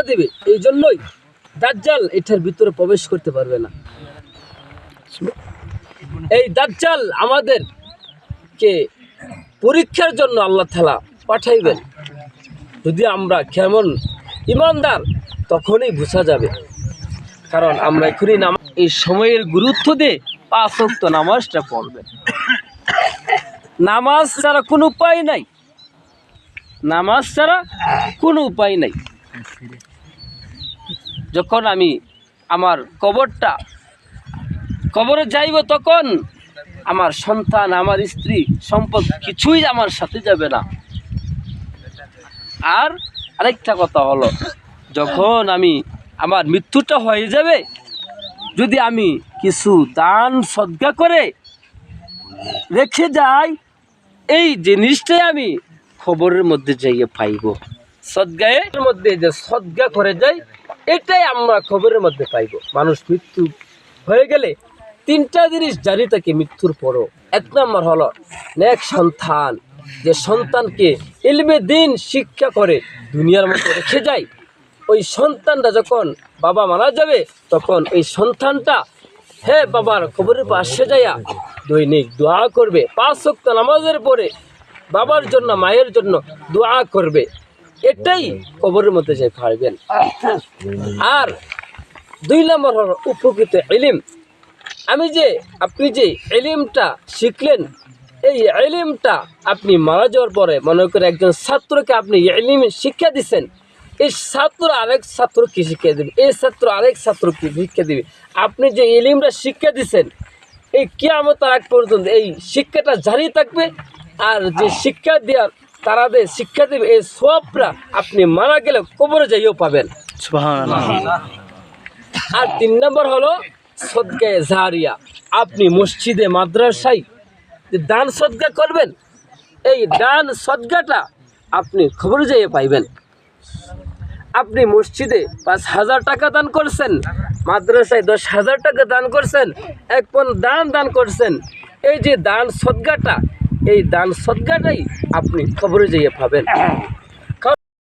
পাহারা দেবে, এই জন্যই দাজ্জাল এটার ভিতরে প্রবেশ করতে পারবে না। এই দাজ্জাল আমাদের কে পরীক্ষার জন্য আল্লাহ তালা পাঠাইবেন। যদি আমরা কেমন ইমানদার, তখনই বোঝা যাবে। কারণ আমরা এখনই নাম এই সময়ের গুরুত্ব দিয়ে পাঁচ অক্ত নামাজটা পড়বেন। নামাজ ছাড়া কোনো উপায় নাই। নামাজ ছাড়া কোনো উপায় নাই। যখন আমি আমার কবরটা কবরে যাইব তখন আমার সন্তান, আমার স্ত্রী সম্পদ কিছুই আমার সাথে যাবে না। আর আরেকটা কথা হলো, যখন আমি আমার মৃত্যুটা হয়ে যাবে, যদি আমি কিছু দান সদ্গা করে রেখে যাই, এই জিনিসটাই আমি খবরের মধ্যে যাইয়ে পাইব। সদ্গায়ের মধ্যে যে সদ্গা করে যাই এটাই আমরা খবরের মধ্যে পাইব। মানুষ মৃত্যু হয়ে গেলে তিনটা জিনিস জারি থাকে মৃত্যুর পরও। এক নম্বর হলো নেক সন্তান। যে সন্তানকে ইলমে দিন শিক্ষা করে দুনিয়ার মধ্যে রেখে যায়, ওই সন্তানটা যখন বাবা মারা যাবে, তখন ওই সন্তানটা হে বাবার খবরের পাশে যাইয়া দৈনিক দোয়া করবে। পাঁচ শক্ত নামাজের পরে বাবার জন্য, মায়ের জন্য দোয়া করবে। এটাই কবরের মধ্যে যাই পারবেন। আর দুই নম্বর হলো উপকৃত এলিম আমি যে আপনি যে এলিমটা শিখলেন, এই এলিমটা আপনি মারা যাওয়ার পরে মনে করে একজন ছাত্রকে আপনি এলিম শিক্ষা দিচ্ছেন, এই ছাত্র আরেক ছাত্রকে শিক্ষা দেবে, এই ছাত্র আরেক ছাত্রকে শিক্ষা দেবে। আপনি যে এলিমটা শিক্ষা দিচ্ছেন, এই কিয়ামত আগ পর্যন্ত এই শিক্ষাটা জারি থাকবে, আর যে শিক্ষা দেওয়ার তারা যে শিক্ষা দেবে এই সবরা আপনি মারা গেলে কবরে যাইও পাবেন। আর তিন নম্বর হলো সদকায়ে জাহারিয়া আপনি মসজিদে মাদ্রাসায় যে দান সদকা করবেন এই দান সদকাটা আপনি খবর যেয়ে পাইবেন। আপনি মসজিদে পাঁচ হাজার টাকা দান করছেন মাদ্রাসায় দশ হাজার টাকা দান করছেন এক পন দান দান করছেন। এই যে দান সদগাটা এই দান সৎকারটাই আপনি খবরে যেয়ে পাবেন।